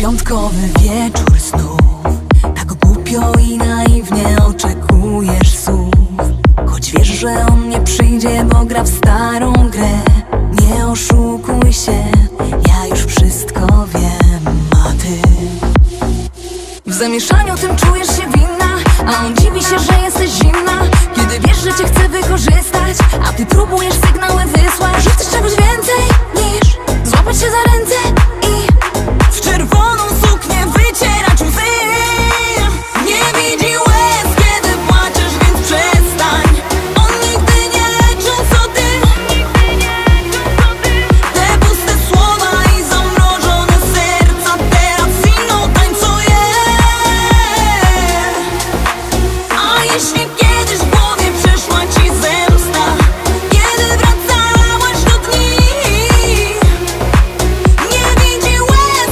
piątkowy wieczór snów Tak głupio i naiwnie oczekujesz słów. Choć wiesz, że on nie przyjdzie, bo gra w starą grę. Nie oszukuj się, ja już wszystko wiem, a ty? W zamieszaniu tym czujesz się winna A on dziwi się, że jesteś zimna. Kiedy wiesz, że cię chce wykorzystać A ty próbujesz sygnały wysłać Że chcesz czegoś